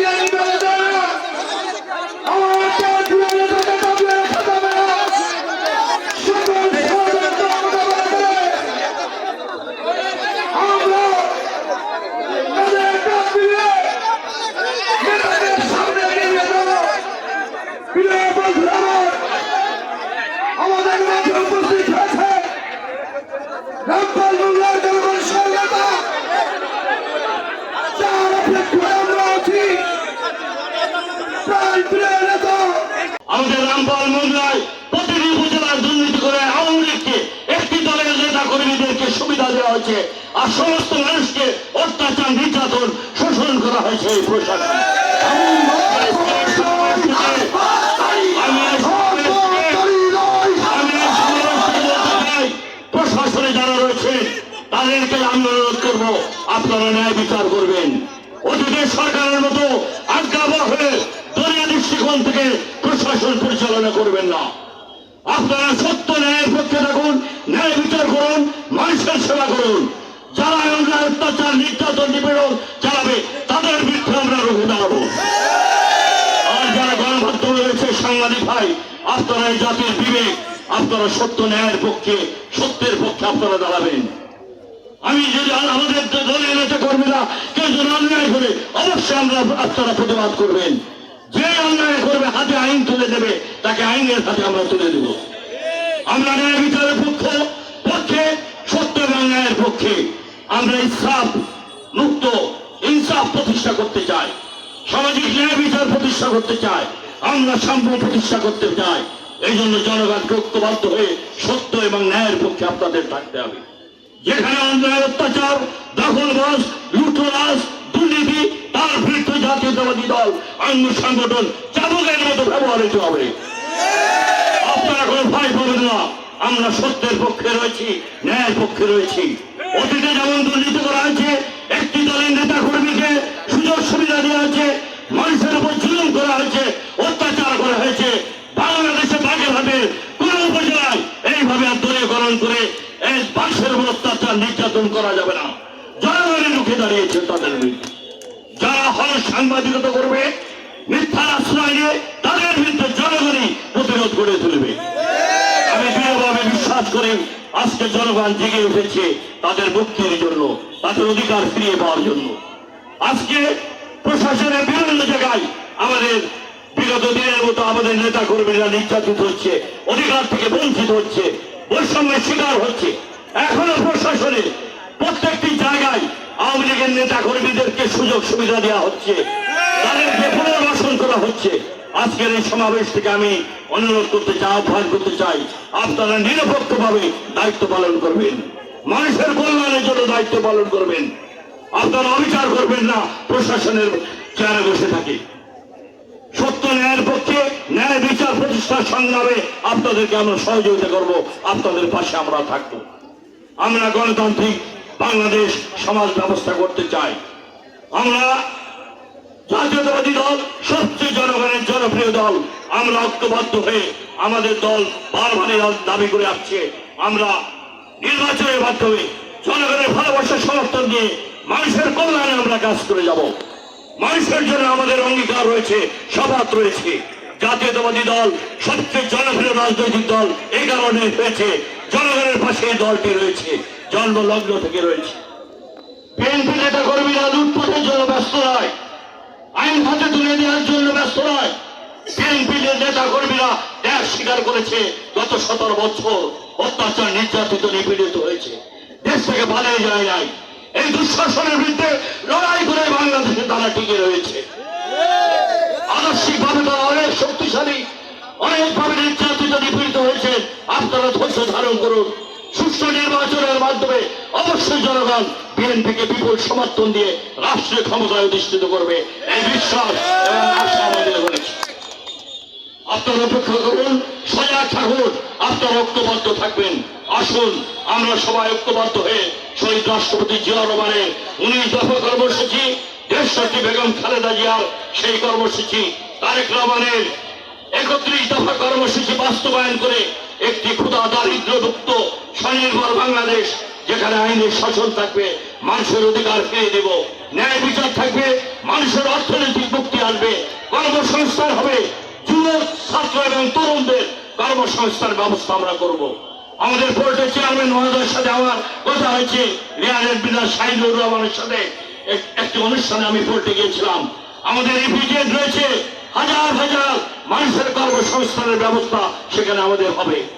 Thank you. আমাদের রামপাল মন্দিরায় প্রতিটি উপজেলার দুর্নীতি করে আওয়ামী লীগকে একটি দলের নেতা কর্মীদেরকে সুবিধা দেওয়া হয়েছে আর সমস্ত মানুষকে অত্যাচার, নির্যাতন শোষণ করা হয়েছে এই প্রশাসন। সরকারের মতো আজ্ঞাবহ হয়ে দলীয় দৃষ্টিকোণ থেকে প্রশাসন পরিচালনা করবেন না। আপনারা সত্য ন্যায়ের পক্ষে থাকুন, ন্যায় বিচার করুন, মানুষের সেবা করুন। যারা অন্যায় অত্যাচার, নির্যাতন, নিপীড়ন চালাবে, তাদের বিরুদ্ধে আমরা রুখে দাঁড়াবো। আর যারা গণমাধ্যম রয়েছে, সাংবাদিক ভাই, আপনারা এই জাতির বিবেক, আপনারা সত্য ন্যায়ের পক্ষে, সত্যের পক্ষে আপনারা দাঁড়াবেন। আমি যদি আমাদের যে দলীয় নেতা কর্মীরা কেউ যদি অন্যায় করে, অবশ্যই আমরা আপনারা প্রতিবাদ করবেন যে অন্যায় করবে হাতে আইন তুলে দেবে, তাকে আইনের হাতে আমরা তুলে দেব। আমরা ন্যায় বিচারের পক্ষ, পক্ষে, সত্য এবং ন্যায়ের পক্ষে আমরা ইনসাফ মুক্ত, ইনসাফ প্রতিষ্ঠা করতে চাই। সামাজিক ন্যায় বিচার প্রতিষ্ঠা করতে চাই। আমরা সাম্য প্রতিষ্ঠা করতে চাই। এই জন্য জনগণকে ঐক্যবদ্ধ হয়ে সত্য এবং ন্যায়ের পক্ষে আপনাদের থাকতে হবে। যেখানে অন্যায় অত্যাচার দখলবাজ লুটরাজ দুর্নীতি তার বিরুদ্ধে জাতীয়তাবাদী দল অন্য সংগঠন চাবুকের মতো ব্যবহৃত হবে। আপনারা কোনো ভয় পাবেন না। আমরা সত্যের পক্ষে রয়েছি, ন্যায়ের পক্ষে রয়েছি। অতীতে যেমন দুর্নীতি করা হয়েছে, একটি দলের নেতা কর্মীকে সুযোগ সুবিধা দেওয়া হয়েছে, মানুষের উপর জুলুম করা হয়েছে অত্যাচার করা হয়েছে বাংলাদেশে বাগেরহাটে কোন উপজেলায় এইভাবে আর দলীয়করণ করে এই বাক্সের উপর অত্যাচার নির্যাতন করা যাবে না জনগণের রুখে দাঁড়িয়েছে তাদের বিরুদ্ধে যারা হল সাংবাদিকতা করবে মিথ্যার আশ্রয় নিয়ে তাদের বিরুদ্ধে জনগণই প্রতিরোধ করে তুলবে। আমি দৃঢ়ভাবে বিশ্বাস করি, আজকে জনগণ জেগে উঠেছে তাদের মুক্তির জন্য, তাদের অধিকার ফিরিয়ে পাওয়ার জন্য। আজকে প্রশাসনের বিভিন্ন জায়গায় আমাদের বিগত দিনের মতো আমাদের নেতা কর্মীরা নির্যাতিত হচ্ছে, অধিকার থেকে বঞ্চিত হচ্ছে, বৈষম্যের শিকার হচ্ছে। এখনও প্রশাসনে প্রত্যেকটি জায়গায় আওয়ামী লীগের নেতা কর্মীদেরকে সুযোগ সুবিধা দেওয়া হচ্ছে। তাদেরকে পুনর্বাসন করা হচ্ছে। আজকের এই সমাবেশ থেকে আমি অনুরোধ করতে চাই, আহ্বান করতে চাই, আপনারা নিরপেক্ষভাবে দায়িত্ব পালন করবেন। মানুষের কল্যাণের জন্য দায়িত্ব পালন করবেন। আপনারা অবিচার করবেন না, প্রশাসনের চেয়ারে বসে থাকে। সত্য ন্যায়ের পক্ষে ন্যায় বিচার প্রতিষ্ঠার সংগ্রামে আপনাদেরকে আমরা সহযোগিতা করব, আপনাদের পাশে আমরা থাকব। আমরা গণতান্ত্রিক বাংলাদেশ সমাজ ব্যবস্থা করতে চাই আমরা জাতীয়তাবাদী দল, সবচেয়ে জনগণের জনপ্রিয় দল। আমরা ঐক্যবদ্ধ হয়ে আমাদের দল বারবার দাবি করে আসছে। আমরা নির্বাচনের মাধ্যমে জনগণের ভালোবাসা সমর্থন দিয়ে মানুষের কল্যাণে আমরা কাজ করে যাব। মানুষের জন্য আমাদের অঙ্গীকার রয়েছে সভাত রয়েছে। জাতীয়তাবাদী দল সবচেয়ে জনপ্রিয় রাজনৈতিক দল এই কারণে হয়েছে। জনগণের পাশে দলটি রয়েছে। জন্মলগ্ন থেকে রয়েছে। বিএনপি নেতা কর্মীরা লুটপাটের জন্য ব্যস্ত নয়। আইন হাতে তুলে দেওয়ার জন্য ব্যস্ত নয়। বিএনপির নেতা কর্মীরা ত্যাগ স্বীকার করেছে, গত সতেরো বছর অত্যাচার নির্যাতিত নিপীড়িত হয়েছে। দেশ থেকে পালিয়ে যায় নাই। এই দুঃশাসনের বিরুদ্ধে লড়াই করে বাংলাদেশে তারা টিকে রয়েছে। আদর্শিক ভাবে তারা অনেক শক্তিশালী, অনেকভাবে নির্যাতিত, নিপীড়িত হয়েছে। আপনারা ধৈর্য ধারণ করুন। সুষ্ঠু নির্বাচনের মাধ্যমে অবশ্যই জনগণ বিএনপিকে বিপুল সমর্থন দিয়ে রাষ্ট্রীয় ক্ষমতায় অধিষ্ঠিত করবে। এই বিশ্বাস আপনারা অপেক্ষা করুন সজাগ থাকুন আপনারা ঐক্যবদ্ধ থাকবেন। আসুন, আমরা সবাই ঐক্যবদ্ধ হয়ে শহীদ রাষ্ট্রপতি জিয়া রহমানের উনিশ দফা কর্মসূচি দেশটি বেগম খালেদা জিয়ার সেই কর্মসূচি, তারেক রহমানের একত্রিশ দফা কর্মসূচি বাস্তবায়ন করে একটি ক্ষুদা দারিদ্র্যমুক্ত স্বনির্ভর বাংলাদেশ, যেখানে আইনের শাসন থাকবে, মানুষের অধিকার ফিরে দেব। ন্যায় বিচার থাকবে, মানুষের অর্থনৈতিক মুক্তি আসবে। কর্মসংস্থান হবে, যুবক, ছাত্র এবং তরুণদের কর্মসংস্থান ব্যবস্থা আমরা করব। আমাদের বোর্ডের চেয়ারম্যান মহোদয়ের সাথে আমার কথা হয়েছে রিয়ালের বিনা শাহিদুর রহমানের সাথে। একটি অনুষ্ঠানে আমি বোর্ডে গিয়েছিলাম। আমাদের ইপিজেড রয়েছে, হাজার হাজার মানুষের কর্মসংস্থানের ব্যবস্থা সেখানে আমাদের হবে।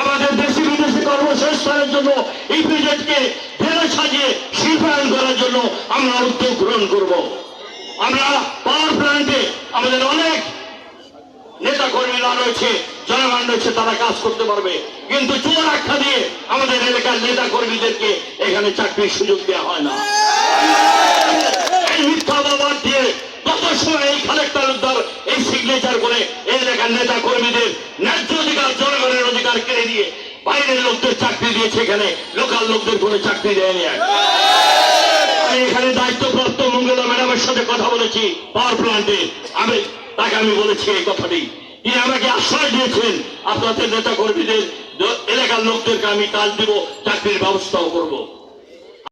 আমাদের দেশি বিদেশি কর্মসংস্থানের জন্য এই প্রজেক্টকে ফেলে সাজিয়ে শিল্পায়ন করার জন্য আমরা উদ্যোগ গ্রহণ করব। আমরা পাওয়ার প্ল্যান্টে আমাদের অনেক নেতা কর্মীরা রয়েছে, জনগণ রয়েছে, তারা কাজ করতে পারবে। কিন্তু চোর আখ্যা দিয়ে আমাদের এলাকার নেতা কর্মীদেরকে এখানে চাকরির সুযোগ দেওয়া হয় না। এই মিথ্যা বাবার দিয়ে কত সময় এই কালেক্টর উদ্ধার সিগনেচার করে এই এলাকার নেতা কর্মীদের ন্যায্য অধিকার, জনগণের অধিকার কেড়ে দিয়ে বাইরের লোকদের চাকরি দিয়েছে এখানে, লোকাল লোকদের কোনো চাকরি দেয়নি। আমি এখানে দায়িত্বপ্রাপ্ত মঙ্গলা ম্যাডামের সাথে কথা বলেছি পাওয়ার প্ল্যান্টে আমি, তাকে আমি বলেছি এই কথাটি। তিনি আমাকে আশ্বাস দিয়েছেন, আপনাদের নেতা কর্মীদের, এলাকার লোকদেরকে আমি কাজ দিব, চাকরির ব্যবস্থাও করব।